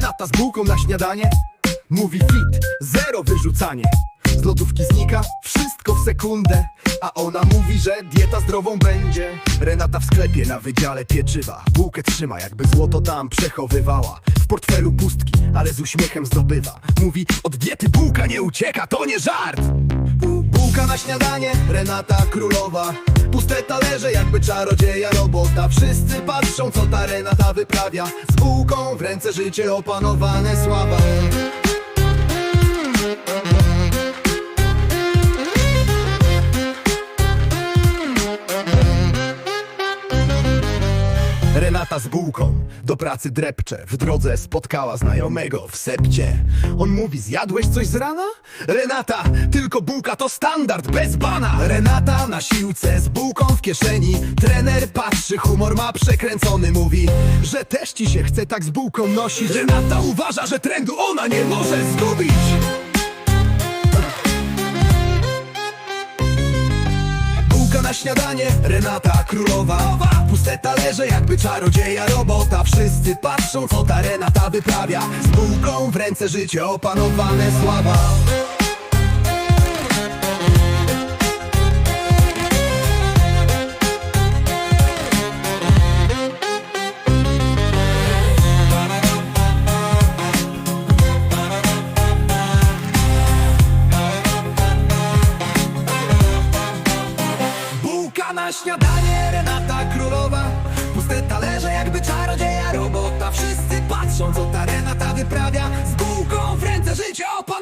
Renata z bułką na śniadanie. Mówi fit, zero wyrzucanie. Z lodówki znika wszystko w sekundę. A ona mówi, że dieta zdrową będzie. Renata w sklepie na wydziale pieczywa. Bułkę trzyma jakby złoto tam przechowywała. W portfelu pustki, ale z uśmiechem zdobywa. Mówi, od diety bułka nie ucieka, to nie żart. Bu- Bułka na śniadanie, Renata królowa Puste talerze jakby czarodzieja robota. Wszyscy patrzą co ta Renata wyprawia. Z bułką w ręce życie opanowane sława z bułką. Do pracy drepcze W drodze spotkała znajomego w sepcie. On mówi, zjadłeś coś z rana? Renata, tylko bułka to standard, bez bana Renata na siłce z bułką w kieszeni. Trener patrzy, humor ma przekręcony. Mówi, że też ci się chce tak z bułką nosić. Renata uważa, że trendu ona nie może zgubić śniadanie, Renata królowa. Puste talerze jakby czarodzieja robota. Wszyscy patrzą co ta Renata wyprawia. Z bułką w ręce życie opanowane sława na śniadanie Renata Królowa. Puste talerze jakby czarodzieja robota. Wszyscy patrzą co ta Renata wyprawia. Z bułką w ręce życie opada